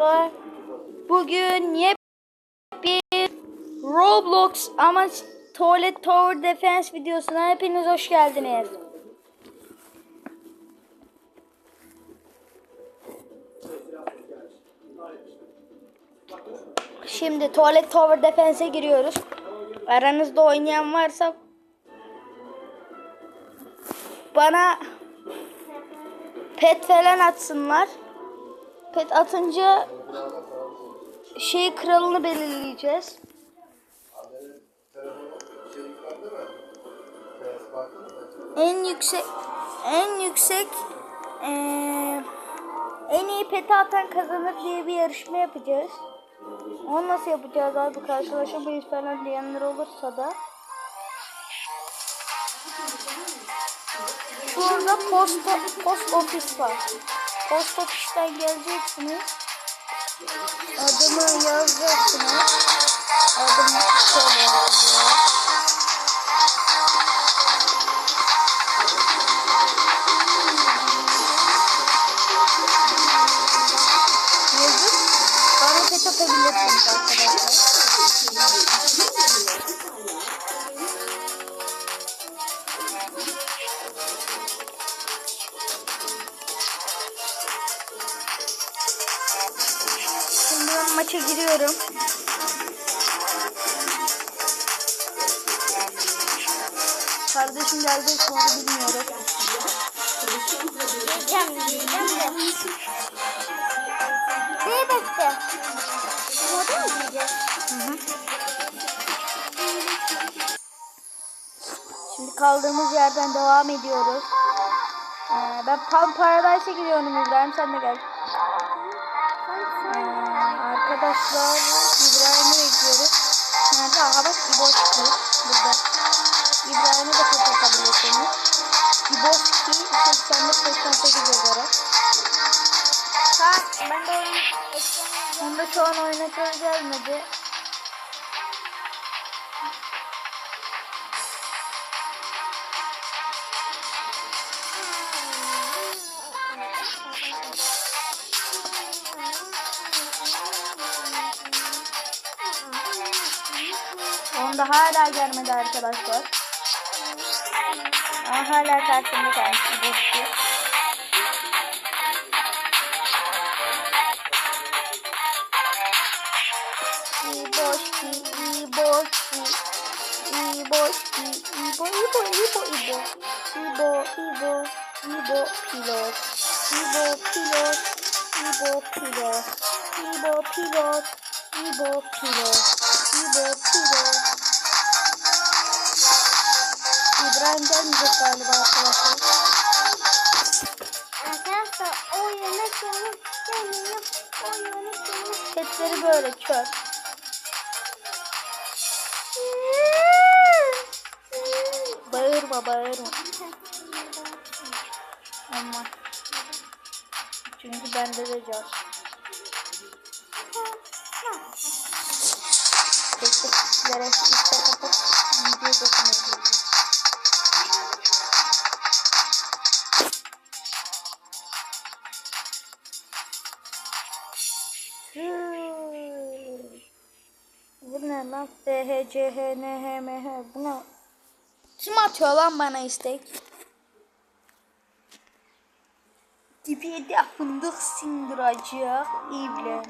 arkadaşlar. Bugün yepyeni Roblox ama Toilet Tower Defense videosuna hepiniz hoş geldiniz. Şimdi Toilet Tower Defense'e giriyoruz. Aranızda oynayan varsa bana pet falan atsınlar. Pet atınca şey kralını belirleyeceğiz. En yüksek en yüksek eee, en iyi peti atan kazanır diye bir yarışma yapacağız. Onu nasıl yapacağız abi karşılaşamayız falan diyenler olursa da. Şurada posta, post ofis var. Post ofisten geleceksiniz. Adımı yazacaksınız. Adım şöyle yazıyor. Yazıp pet atabilirsiniz arkadaşlar. Kardeşim mi onu bilmiyorum. Yiyeceğim, yiyeceğim de. Neyi bekle? Moda mı? Şimdi kaldığımız yerden devam ediyoruz. Ee, ben Palm Paradise'e gidiyorum İbrahim sen de gel. Ee, arkadaşlar İbrahim'i bekliyoruz. Nerede? Aha bak İboski burada. İbrahim'i de kapatabilirsiniz. İboski 81-88 olarak. Ha, ben de oyun ekranı Onda şu an oynatör gelmedi. Onda hala gelmedi arkadaşlar. Ama hala karşımda kendisi İboski. İboşki, İboşki, İboşki, İbo, İbo, İbo, İbo, İbo, İbo, İbo, pilot, İbo, pilot, İbo, pilot, İbo, pilot, İbo, pilot, İbo, pilot. İbrahim gelmeyecek galiba arkadaşlar. Arkadaşlar oyunu geliyor. Oyunu sonu. Setleri böyle çöp. Bağırma bağırma. Ama. Çünkü bende de can. Tekliflere işte kapat. Video C, H, N, H, M, H. Bu ne? Kim atıyor lan bana istek? Dibiyede fındık sindiracak İblen.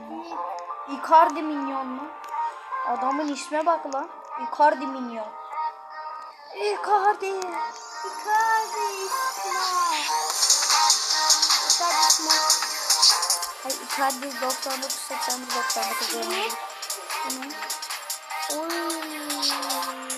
Icardi minyon mu? Adamın isme bak lan. Icardi minyon. Icardi. Icardi İsmail. Icardi İsmail. Hayır Icardi 99 89 99 oynadı. Oy. Ne?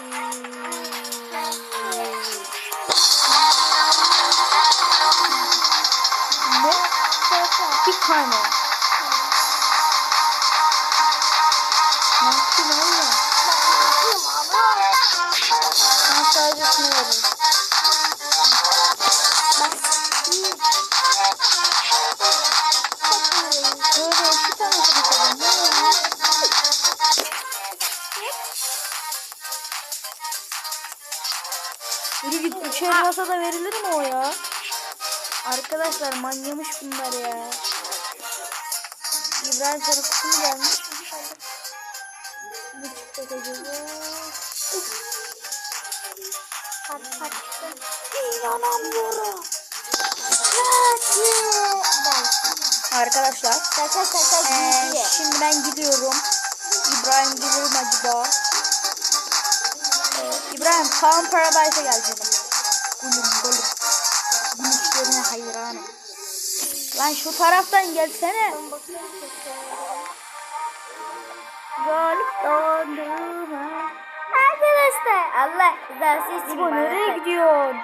Elmasa da verilir mi o ya? Arkadaşlar manyamış bunlar ya. İbrahim kutu mu gelmiş? Ne çıkacak acaba? Pat pat. İnanamıyorum. Arkadaşlar Şaka şaka Ee, şimdi ben gidiyorum. İbrahim gelir mi acaba? Ee, İbrahim Kaan Paradise'a gel canım. Gülüm gülüm. Gülüşlerine hayranım. Lan şu taraftan gelsene. Galip döndüm ha. Arkadaşlar Allah rızası için bana nereye gidiyorsun?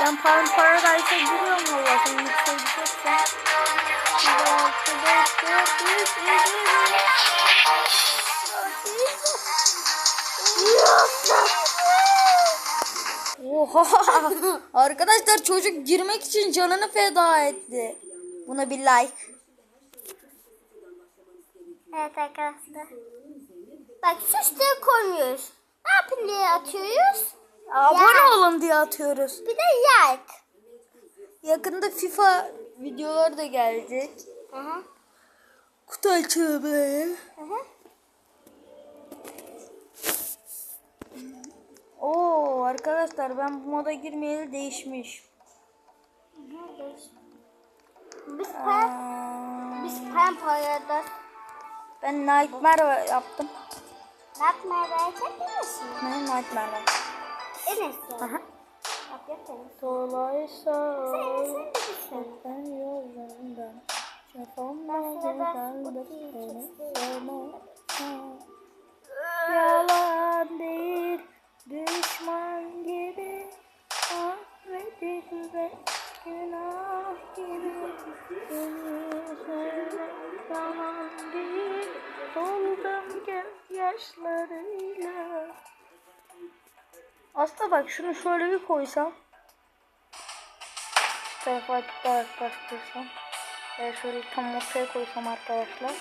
Ben Ben Kaan Paradise'a giriyorum valla. Sen yükseleceksin. Oha! Arkadaşlar çocuk girmek için canını feda etti. Buna bir like. Evet arkadaşlar. Bak süsleri koymuyoruz. Ne yapın diye atıyoruz? Abone Ya. olun diye atıyoruz. Bir de like. Yakında FIFA videoları da gelecek. Hı. Kutu açılımı. Hı Oo arkadaşlar ben bu moda girmeyeli değişmiş. Biz pem, biz pem parada ben Nightmare yaptım. yapmaya verecek misin? Ne Nightmare? Enes ya. Aha. Yap yap. Dolaysa de ben yollarından Sıra Yapamadım ben değil, seni sevmem. Yalan değil düşman gibi Affedilme günah gibi. Seni sevmek zaman değil Doldum göz yaşlarıyla Aslında bak şunu şöyle bir koysam. Şu tarafa daha yaklaştırsam Ve şöyle tam ortaya koysam arkadaşlar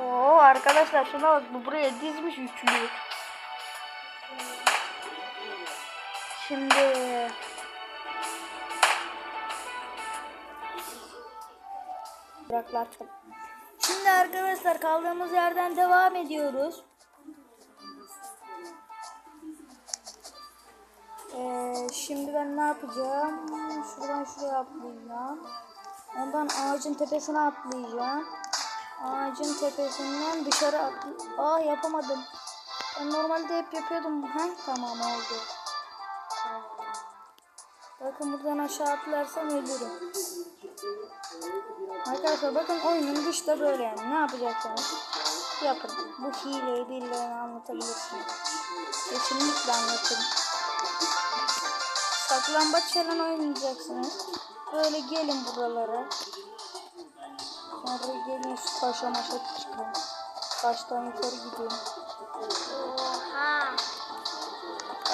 Oo arkadaşlar şuna bak bu buraya dizmiş üçlü. Şimdi Bıraklar çok. Şimdi arkadaşlar kaldığımız yerden devam ediyoruz. Ee, şimdi ben ne yapacağım? Şuradan şuraya atlayacağım. Ondan ağacın tepesine atlayacağım. Ağacın tepesinden dışarı atlı... Aa yapamadım. Ben normalde hep yapıyordum. Ha tamam oldu. Bakın buradan aşağı atlarsam ölürüm. Arkadaşlar bakın oyunun dışta böyle yani. Ne yapacaksınız? Yapın. Bu hileyi birilerine anlatabilirsiniz. Kesinlikle anlatın. Saklambaç falan oynayacaksınız. Böyle gelin buralara. Sonra gelin şu taşa maşa çıkın. Taştan yukarı gidin. Oha.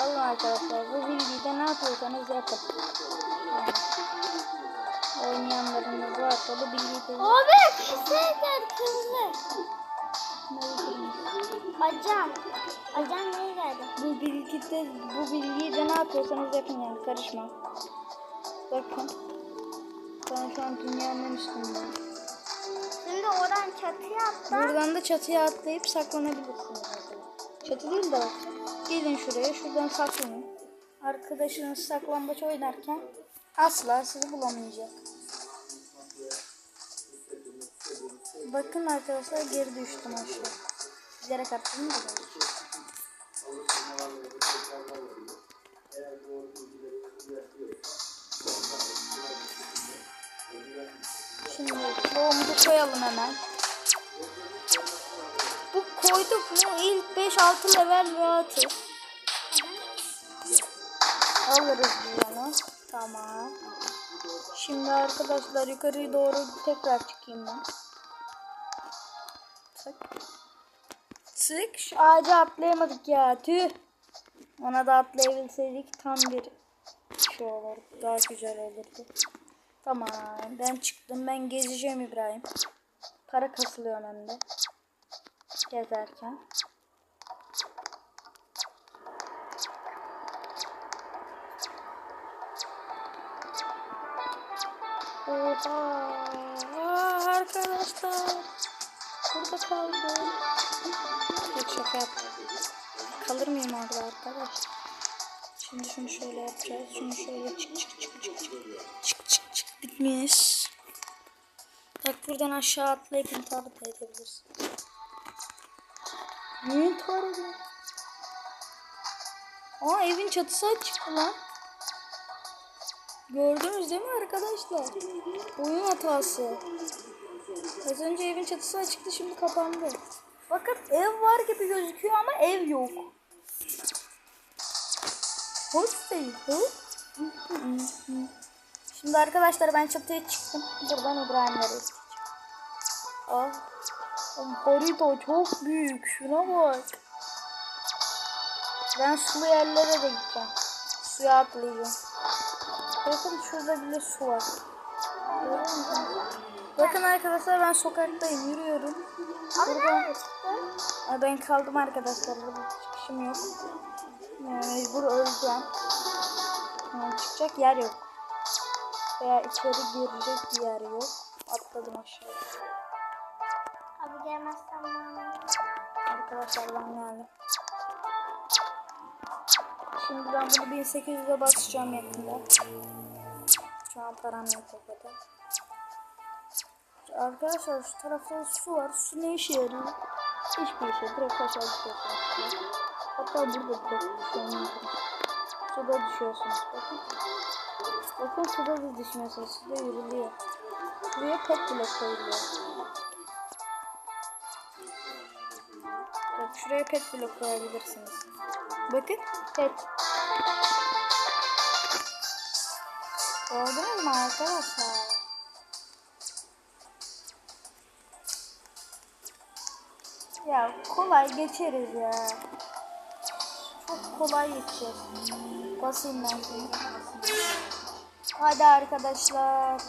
Alın arkadaşlar bu bilgiyi de ne yapıyorsanız yapın. Yani oynayanlarınız varsa bu bilgiyi de Abi ne yapın? Acan. Acan neye geldi? Bu bilgi de bu bilgiyi de ne yapıyorsanız yapın yani karışma. Bakın. Ben şu an dünyanın üstündeyim. Şimdi oradan çatıya atla. Buradan da çatıya atlayıp saklanabilirsiniz. Çatı değil de bak. Gelin şuraya. Şuradan saklanın. Arkadaşınız saklambaç oynarken asla sizi bulamayacak. Bakın arkadaşlar geri düştüm aşağı. Sizlere kattım mı? Koyalım hemen. Bu koyduk mu ilk 5-6 level rahatı. Alırız biz onu. Tamam. Şimdi arkadaşlar yukarıya doğru tekrar çıkayım ben. Tık. Tık. Şu ağaca atlayamadık ya. Tüh. Ona da atlayabilseydik tam bir şey olurdu. Daha güzel olurdu. Tamam ben çıktım ben gezeceğim İbrahim. Para kasılıyor hem. Gezerken. Oha. Aa, arkadaşlar. Burada kaldım. Yok şaka yapmadım. Kalır mıyım orada arkadaş? Şimdi şunu şöyle yapacağız. Şunu şöyle çık çık çık çık. Çık Bitmiş. Bak buradan aşağı atlayıp intihar da edebilirsin. Niye intihar? Aa evin çatısı açık lan. Gördünüz değil mi arkadaşlar? Oyun hatası. Az önce evin çatısı açıktı şimdi kapandı. Bakın ev var gibi gözüküyor ama ev yok. Hoş değil. Hı? Şimdi arkadaşlar ben çatıya çıktım. Buradan İbrahim'lere gideceğim. Ah. Oğlum Harita çok büyük. Şuna bak. Ben sulu yerlere de gideceğim. Suya atlayacağım. Bakın şurada bile su var. Bakın arkadaşlar ben sokaktayım yürüyorum. Burada-? Aa, ben kaldım arkadaşlar. Burada çıkışım yok. Yani mecbur öleceğim. Yani çıkacak yer yok. Veya içeri girecek bir yer yok. Atladım aşağıya. Abi gelmezsen bana. Arkadaşlar ben geldim. Şimdi ben bunu 1800'e basacağım yakında. Şu an param yok o kadar. Arkadaşlar şu tarafta su var. Su ne işe yarıyor? Hiçbir işe. Direkt aşağı düşüyorsunuz. Hatta burada direkt düşüyorsunuz. Suda düşüyorsunuz. Bakın. Bakın suda da düşmüyorsunuz. Suda yürülüyor. Buraya pet bile koyuluyor. Bak şuraya pet blok koyabilirsiniz. Bakın pet. Gördünüz mü arkadaşlar? Ya kolay geçeriz ya. Çok kolay geçeceğiz. Basayım ben şunu. Hadi arkadaşlar.